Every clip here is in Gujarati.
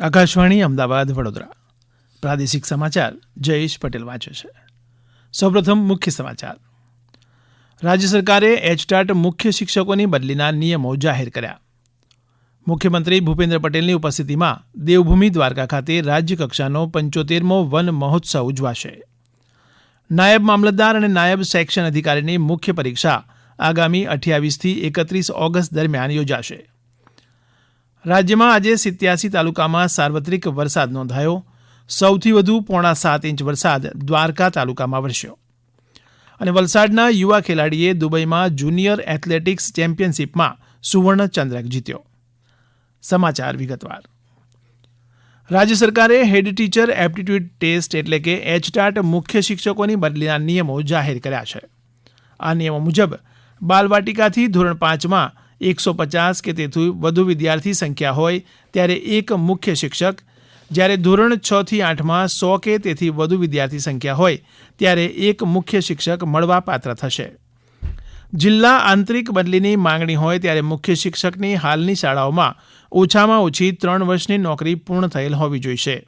આકાશવાણી, અમદાવાદ, વડોદરા. પ્રાદેશિક સમાચાર, જયેશ પટેલ વાંચે છે. સૌપ્રથમ મુખ્ય સમાચાર. રાજ્ય સરકારે એચટાટ મુખ્ય શિક્ષકોની બદલીના નિયમો જાહેર કર્યા. મુખ્યમંત્રી ભૂપેન્દ્ર પટેલની ઉપસ્થિતિમાં દેવભૂમિ દ્વારકા ખાતે રાજ્યકક્ષાનો પંચોતેરમો વન મહોત્સવ ઉજવાશે. નાયબ મામલતદાર અને નાયબ સેક્શન અધિકારીની મુખ્ય પરીક્ષા આગામી અઠ્યાવીસથી એકત્રીસ ઓગસ્ટ દરમિયાન યોજાશે. રાજ્યમાં આજે સિત્યાસી તાલુકામાં સાર્વત્રિક વરસાદ નોંધાયો. સૌથી વધુ પોણા સાત ઇંચ વરસાદ દ્વારકા તાલુકામાં વરસ્યો. અને વલસાડના યુવા ખેલાડીએ દુબઈમાં જુનિયર એથ્લેટિક્સ ચેમ્પિયનશિપમાં સુવર્ણ ચંદ્રક જીત્યો. સમાચાર વિગતવાર. રાજ્ય સરકારે હેડ ટીચર એપ્ટિટ્યૂડ ટેસ્ટ એટલે કે એચટાટ મુખ્ય શિક્ષકોની બદલીના નિયમો જાહેર કર્યા છે. આ નિયમો મુજબ બાલવાટિકાથી ધોરણ પાંચમાં એકસો પચાસ કે તેથી વધુ વિદ્યાર્થી સંખ્યા હોય ત્યારે એક મુખ્ય શિક્ષક. જ્યારે ધોરણ છ થી આઠમાં સો કે તેથી વધુ વિદ્યાર્થી સંખ્યા હોય ત્યારે એક મુખ્ય શિક્ષક મળવા પાત્ર થશે. જિલ્લા આંતરિક બદલીની માંગણી હોય ત્યારે મુખ્ય શિક્ષકની હાલની શાળાઓમાં ઓછામાં ઓછી ત્રણ વર્ષની નોકરી પૂર્ણ થયેલ હોવી જોઈશે.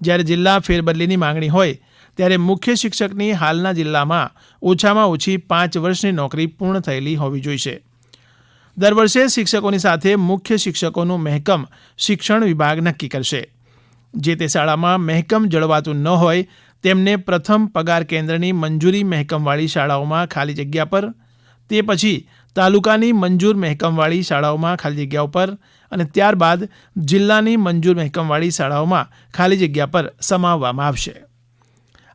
જ્યારે જિલ્લા ફેરબદલીની માંગણી હોય ત્યારે મુખ્ય શિક્ષકની હાલના જિલ્લામાં ઓછામાં ઓછી પાંચ વર્ષની નોકરી પૂર્ણ થયેલી હોવી જોઈશે. દર વર્ષે શિક્ષકોની સાથે મુખ્ય શિક્ષકોનું મહેકમ શિક્ષણ વિભાગ નક્કી કરશે. જે તે શાળામાં મહેકમ જળવાતું ન હોય, તેમને પ્રથમ પગાર કેન્દ્રની મંજૂરી મહેકમવાળી શાળાઓમાં ખાલી જગ્યા પર, તે પછી તાલુકાની મંજૂર મહેકમવાળી શાળાઓમાં ખાલી જગ્યાઓ પર અને ત્યારબાદ જિલ્લાની મંજૂર મહેકમવાળી શાળાઓમાં ખાલી જગ્યા પર સમાવવામાં આવશે.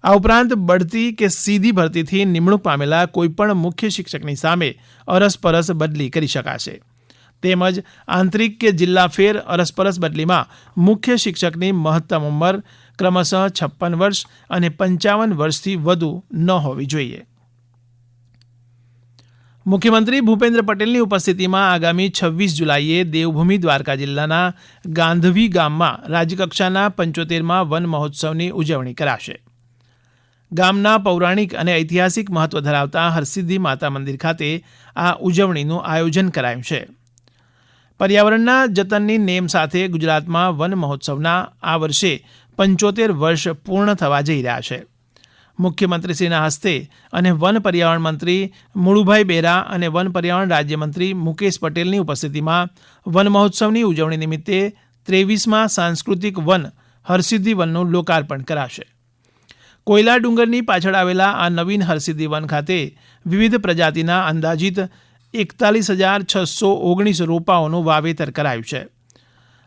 આ ઉપરાંત બઢતી કે સીધી ભરતીથી નિમણૂક પામેલા કોઈપણ મુખ્ય શિક્ષકની સામે અરસપરસ બદલી કરી શકાશે. તેમજ આંતરિક કે જિલ્લા ફેર અરસપરસ બદલીમાં મુખ્ય શિક્ષકની મહત્તમ ઉંમર ક્રમશઃ છપ્પન વર્ષ અને પંચાવન વર્ષથી વધુ ન હોવી જોઈએ. મુખ્યમંત્રી ભૂપેન્દ્ર પટેલની ઉપસ્થિતિમાં આગામી છવ્વીસ જુલાઈએ દેવભૂમિ દ્વારકા જિલ્લાના ગાંધવી ગામમાં રાજ્યકક્ષાના પંચોતેરમાં વન મહોત્સવની ઉજવણી કરાશે. ગામના પૌરાણિક અને ઐતિહાસિક મહત્વ ધરાવતા હરસિદ્ધિ માતા મંદિર ખાતે આ ઉજવણીનું આયોજન કરાયું છે. પર્યાવરણના જતનની નેમ સાથે ગુજરાતમાં વન મહોત્સવના આ વર્ષે પંચોતેર વર્ષ પૂર્ણ થવા જઈ રહ્યા છે. મુખ્યમંત્રીશ્રીના હસ્તે અને વન પર્યાવરણ મંત્રી મુળુભાઈ બેરા અને વન પર્યાવરણ રાજ્યમંત્રી મુકેશ પટેલની ઉપસ્થિતિમાં વન મહોત્સવની ઉજવણી નિમિત્તે ત્રેવીસમાં સાંસ્કૃતિક વન હરસિદ્ધિ વનનું લોકાર્પણ કરાશે. કોયલા ડુંગરની પાછળ આવેલા આ નવીન હરસિદ્ધિ વન ખાતે વિવિધ પ્રજાતિના અંદાજિત એકતાલીસ હજાર છસો ઓગણીસ રોપાઓનું વાવેતર કરાયું છે.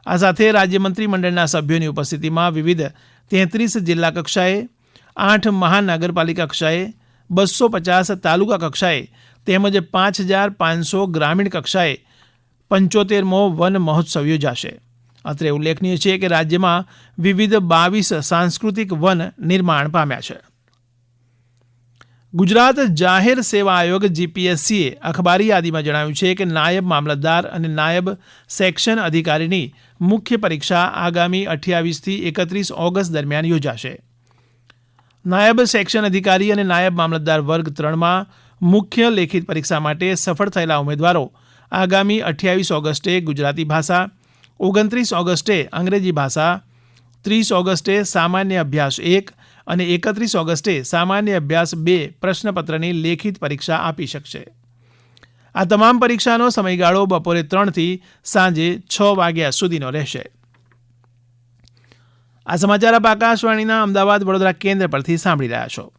આ સાથે રાજ્ય મંત્રીમંડળના સભ્યોની ઉપસ્થિતિમાં વિવિધ તેત્રીસ જિલ્લા કક્ષાએ, આઠ મહાનગરપાલિકા કક્ષાએ, બસો પચાસ તાલુકા કક્ષાએ તેમજ પાંચ હજાર પાંચસો ગ્રામીણ કક્ષાએ પંચોતેરમો વન મહોત્સવ યોજાશે. અત્રે ઉલ્લેખનીય છે કે રાજ્યમાં વિવિધ બાવીસ સાંસ્કૃતિક વન નિર્માણ પામ્યા છે. ગુજરાત જાહેર સેવા આયોગ જીપીએસસીએ અખબારી યાદીમાં જણાવ્યું છે કે નાયબ મામલતદાર અને નાયબ સેક્શન અધિકારીની મુખ્ય પરીક્ષા આગામી અઠ્યાવીસથી એકત્રીસ ઓગસ્ટ દરમિયાન યોજાશે. નાયબ સેક્શન અધિકારી અને નાયબ મામલતદાર વર્ગ ત્રણમાં મુખ્ય લેખિત પરીક્ષા માટે સફળ થયેલા ઉમેદવારો આગામી અઠ્યાવીસ ઓગસ્ટે ગુજરાતી ભાષા ઓગણત્રીસ ઓગસ્ટે અંગ્રેજી ભાષા, ત્રીસ ઓગસ્ટે સામાન્ય અભ્યાસ એક અને એકત્રીસ ઓગસ્ટે સામાન્ય અભ્યાસ બે પ્રશ્નપત્રની લેખિત પરીક્ષા આપી શકશે. આ તમામ પરીક્ષાનો સમયગાળો બપોરે ત્રણથી સાંજે છ વાગ્યા સુધીનો રહેશે. આ સમાચાર આપ આકાશવાણીના અમદાવાદ વડોદરા કેન્દ્ર પરથી સાંભળી રહ્યા છો.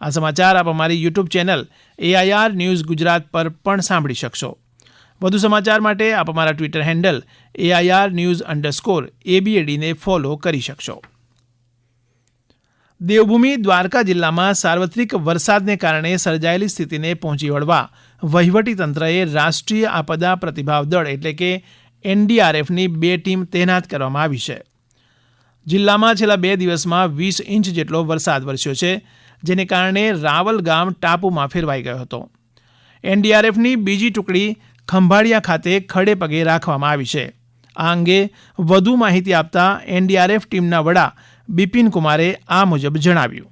આ સમાચાર આપ અમારી YouTube channel AIR news Gujarat પર પણ સાંભળી શકશો. વધુ સમાચાર માટે આપ અમારા Twitter handle AIR news underscore એબીએડીને follow કરી શકશો. દેવભૂમિ દ્વારકા જિલ્લામાં સાર્વત્રિક વરસાદને કારણે સર્જાયેલી સ્થિતિને પહોંચી વળવા વહીવટીતંત્રએ રાષ્ટ્રીય આપદા પ્રતિભાવ દળ એટલે કે એનડીઆરએફની બે ટીમ તહેનાત કરવામાં આવી છે. જિલ્લામાં છેલ્લા બે દિવસમાં વીસ ઇંચ જેટલો વરસાદ વરસ્યો છે, જેને કારણે રાવલ ગામ ટાપુમાં ફેરવાઈ ગયો હતો. એનડીઆરએફની બીજી ટુકડી ખંભાળિયા ખાતે ખડે પગે રાખવામાં આવી છે આ અંગે વધુ માહિતી આપતા એનડીઆરએફ ટીમના વડા બિપિન કુમારે આ મુજબ જણાવ્યું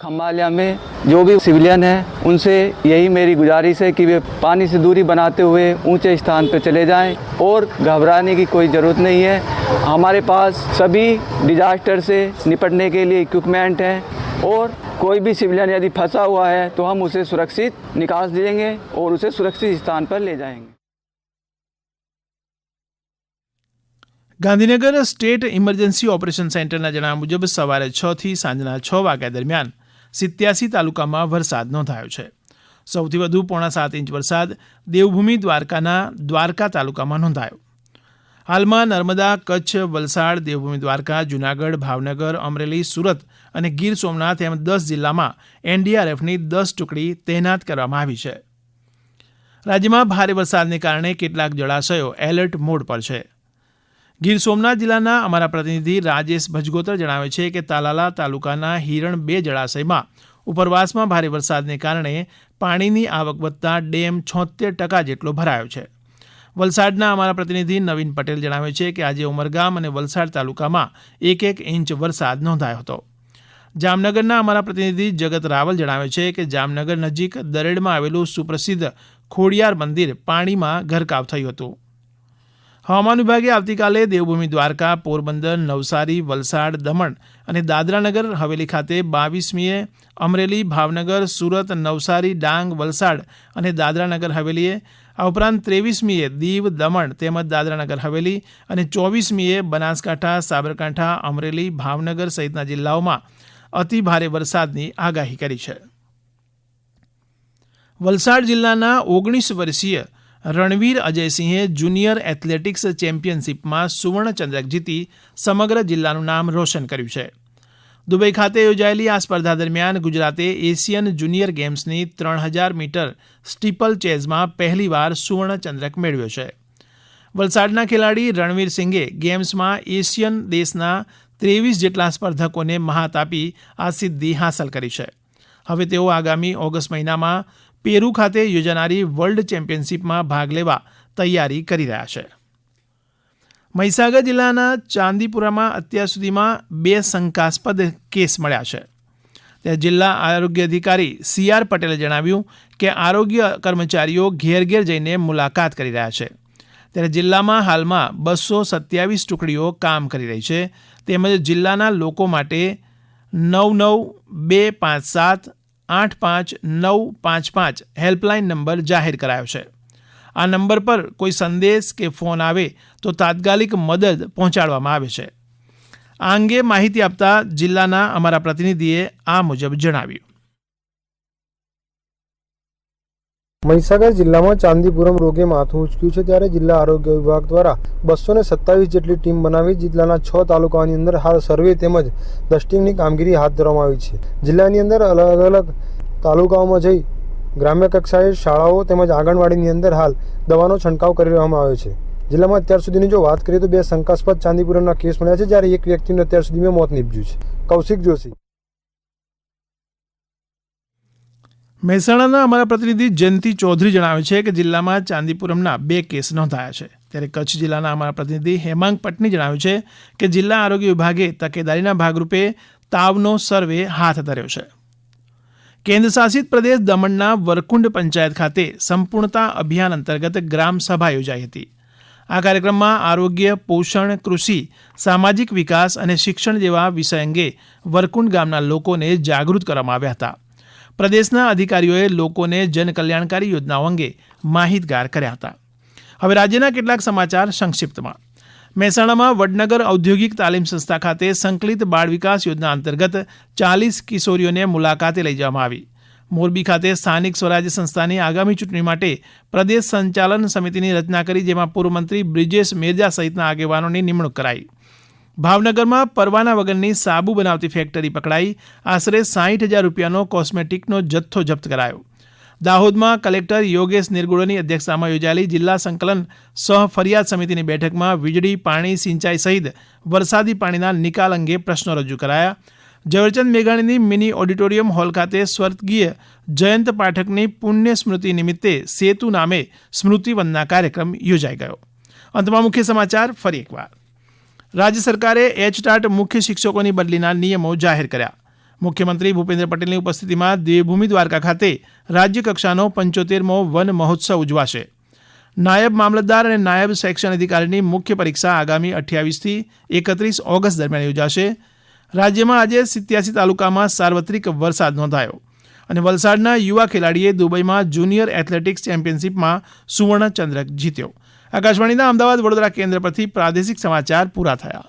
खम्बालिया में जो भी सिविलियन हैं उनसे यही मेरी गुजारिश है कि वे पानी से दूरी बनाते हुए ऊंचे स्थान पर चले जाएं और घबराने की कोई ज़रूरत नहीं है हमारे पास सभी डिजास्टर से निपटने के लिए इक्विपमेंट हैं और कोई भी सिविलियन यदि फंसा हुआ है तो हम उसे सुरक्षित निकास देंगे और उसे सुरक्षित स्थान पर ले जाएंगे ગાંધીનગર સ્ટેટ ઇમરજન્સી ઓપરેશન સેન્ટરના જણાવ્યા મુજબ સવારે છ થી સાંજના છ વાગ્યા દરમિયાન સિત્યાસી તાલુકામાં વરસાદ નોંધાયો છે સૌથી વધુ પોણા સાત ઇંચ વરસાદ દેવભૂમિ દ્વારકાના દ્વારકા તાલુકામાં નોંધાયો હાલમાં નર્મદા, કચ્છ, વલસાડ, દેવભૂમિ, દ્વારકા, જૂનાગઢ, ભાવનગર, અમરેલી, સુરત અને ગીર સોમનાથ એમ દસ જિલ્લામાં એનડીઆરએફની દસ ટુકડી તહેનાત કરવામાં આવી છે. રાજ્યમાં ભારે વરસાદને કારણે કેટલાક જળાશયો એલર્ટ મોડ પર છે. ગીર સોમનાથ જિલ્લાના અમારા પ્રતિનિધિ રાજેશ ભજગોતર જણાવે છે કે તાલાલા તાલુકાના હિરણ બે જળાશયમાં ઉપરવાસમાં ભારે વરસાદને કારણે પાણીની આવક વધતા ડેમ છોતેર ટકા જેટલો ભરાયો છે. વલસાડના અમારા પ્રતિનિધિ નવીન પટેલ જણાવે છે કે આજે ઉમરગામ અને વલસાડ તાલુકામાં એક એક ઇંચ વરસાદ નોંધાયો હતો. જામનગરના અમારા પ્રતિનિધિ જગત રાવલ જણાવે છે કે જામનગર નજીક દરેડમાં આવેલું સુપ્રસિદ્ધ ખોડિયાર મંદિર પાણીમાં ગરકાવ થયું હતું. હવામાન વિભાગે આવતીકાલે દેવભૂમિ દ્વારકા, પોરબંદર, નવસારી, વલસાડ, દમણ અને દાદરાનગર, હવેલી ખાતે બાવીસમીએ અમરેલી, ભાવનગર, સુરત, નવસારી, ડાંગ, વલસાડ અને દાદરાનગર, હવેલીએ આ ઉપરાંત ત્રેવીસમીએ દીવ દમણ તેમજ દાદરાનગર હવેલી અને ચોવીસમીએ બનાસકાંઠા, સાબરકાંઠા, અમરેલી, ભાવનગર સહિતના જિલ્લાઓમાં અતિ ભારે વરસાદની આગાહી કરી છે. વલસાડ જિલ્લાના ઓગણીસ વર્ષીય રણવીર અજયસિંહે જુનિયર એથ્લેટિક્સ ચેમ્પિયનશિપમાં સુવર્ણચંદ્રક જીતી સમગ્ર જિલ્લાનું નામ રોશન કર્યું છે. દુબઈ ખાતે યોજાયેલી આ સ્પર્ધા દરમિયાન ગુજરાતે એશિયન જુનિયર ગેમ્સની ત્રણ હજાર મીટર સ્ટીપલ ચેઝમાં પહેલીવાર સુવર્ણચંદ્રક મેળવ્યો છે. વલસાડના ખેલાડી રણવીર સિંઘે ગેમ્સમાં એશિયન દેશના ત્રેવીસ જેટલા સ્પર્ધકોને મહાત આપી આ સિદ્ધિ હાંસલ કરી છે. હવે તેઓ આગામી ઓગસ્ટ મહિનામાં પેરુ ખાતે યોજાનારી વર્લ્ડ ચેમ્પિયનશિપમાં ભાગ લેવા તૈયારી કરી રહ્યા છે. મહીસાગર જિલ્લાના ચાંદીપુરામાં અત્યાર સુધીમાં બે શંકાસ્પદ કેસ મળ્યા છે. ત્યાં જિલ્લા આરોગ્ય અધિકારી સી આર પટેલે જણાવ્યું કે આરોગ્ય કર્મચારીઓ ઘેર ઘેર જઈને મુલાકાત કરી રહ્યા છે. ત્યારે જિલ્લામાં હાલમાં બસો સત્યાવીસ ટુકડીઓ કામ કરી રહી છે. તેમજ જિલ્લાના લોકો માટે નવ નવ બે પાંચ સાત આઠ પાંચ નવ પાંચ પાંચ હેલ્પલાઇન નંબર જાહેર કરાયો છે. આ નંબર પર કોઈ સંદેશ કે ફોન આવે તો તાત્કાલિક મદદ પહોંચાડવામાં આવે છે. આ અંગે માહિતી આપતા જિલ્લાના અમારા પ્રતિનિધિએ આ મુજબ જણાવ્યું. મહીસાગર જિલ્લામાં ચાંદીપુરમ રોગે માથું ઉચક્યું છે ત્યારે જિલ્લા આરોગ્ય વિભાગ દ્વારા બસો ને સત્તાવીસ જેટલી ટીમ બનાવી જિલ્લાના છ તાલુકાઓની અંદર હાલ સર્વે તેમજ ડસ્ટિંગની કામગીરી હાથ ધરવામાં આવી છે. જિલ્લાની અંદર અલગ અલગ તાલુકાઓમાં જઈ ગ્રામ્ય કક્ષાએ શાળાઓ તેમજ આંગણવાડીની અંદર હાલ દવાનો છંટકાવ કરી રહેવામાં આવ્યો છે. જિલ્લામાં અત્યાર સુધીની જો વાત કરીએ તો બે શંકાસ્પદ ચાંદીપુરમના કેસ મળ્યા છે, જ્યારે એક વ્યક્તિનું અત્યાર સુધીમાં મોત નીપજ્યું છે. કૌશિક જોશી. મહેસાણાના અમારા પ્રતિનિધિ જયંતિ ચૌધરી જણાવે છે કે જિલ્લામાં ચાંદીપુરમના બે કેસ નોંધાયા છે. ત્યારે કચ્છ જિલ્લાના અમારા પ્રતિનિધિ હેમાંગ પટની જણાવ્યું છે કે જિલ્લા આરોગ્ય વિભાગે તકેદારીના ભાગરૂપે તાવનો સર્વે હાથ ધર્યો છે. કેન્દ્ર શાસિત પ્રદેશ દમણના વરકુંડ પંચાયત ખાતે સંપૂર્ણતા અભિયાન અંતર્ગત ગ્રામ સભા યોજાઈ હતી. આ કાર્યક્રમમાં આરોગ્ય, પોષણ, કૃષિ, સામાજિક વિકાસ અને શિક્ષણ જેવા વિષય અંગે વરકુંડ ગામના લોકોને જાગૃત કરવામાં આવ્યા હતા. પ્રદેશના અધિકારીઓએ લોકોને જનકલ્યાણકારી યોજનાઓ અંગે માહિતગાર કર્યા હતા. હવે રાજ્યના કેટલાક સમાચાર સંક્ષિપ્તમાં. મહેસાણામાં વડનગર ઔદ્યોગિક તાલીમ સંસ્થા ખાતે સંકલિત બાળ વિકાસ યોજના અંતર્ગત ચાલીસ કિશોરીઓને મુલાકાતે લઈ જવામાં આવી. મોરબી ખાતે સ્થાનિક સ્વરાજ્ય સંસ્થાની આગામી ચૂંટણી માટે પ્રદેશ સંચાલન સમિતિની રચના કરી, જેમાં પૂર્વ મંત્રી બ્રિજેશ મેરજા સહિતના આગેવાનોની નિમણૂક કરાઈ. ભાવનગરમાં પરવાના વગરની સાબુ બનાવતી ફેક્ટરી પકડાઈ. આશરે સાહીઠ હજાર રૂપિયાનો કોસ્મેટિકનો જથ્થો જપ્ત કરાયો. દાહોદમાં કલેક્ટર યોગેશ નિર્ગુળની અધ્યક્ષતામાં યોજાયેલી જિલ્લા સંકલન સહ ફરિયાદ સમિતિની બેઠકમાં વીજળી, પાણી, સિંચાઈ સહિત વરસાદી પાણીના નિકાલ અંગે પ્રશ્નો રજૂ કરાયા. ઝવેરચંદ મેઘાણીની મિની ઓડિટોરિયમ હોલ ખાતે સ્વર્ગીય જયંત પાઠકની પુણ્ય સ્મૃતિ નિમિત્તે સેતુ નામે સ્મૃતિવંદના કાર્યક્રમ યોજાઈ ગયો. અંતમાં મુખ્ય સમાચાર, ફરી એકવાર. રાજ્ય સરકારે એચટાટ મુખ્ય શિક્ષકોની બદલીના નિયમો જાહેર કર્યા. મુખ્યમંત્રી ભૂપેન્દ્ર પટેલની ઉપસ્થિતિમાં દેવભૂમિ દ્વારકા ખાતે રાજ્યકક્ષાનો પંચોતેરમો વન મહોત્સવ ઉજવાશે. નાયબ મામલતદાર અને નાયબ સેક્શન અધિકારીની મુખ્ય પરીક્ષા આગામી અઠ્યાવીસથી એકત્રીસ ઓગસ્ટ દરમિયાન યોજાશે. રાજ્યમાં આજે સિત્યાસી તાલુકામાં સાર્વત્રિક વરસાદ નોંધાયો અને વલસાડના યુવા ખેલાડીએ દુબઈમાં જુનિયર એથ્લેટિક્સ ચેમ્પિયનશિપમાં સુવર્ણચંદ્રક જીત્યો. આકાશવાણીના અમદાવાદ વડોદરા કેન્દ્ર પરથી પ્રાદેશિક સમાચાર પૂરા થયા.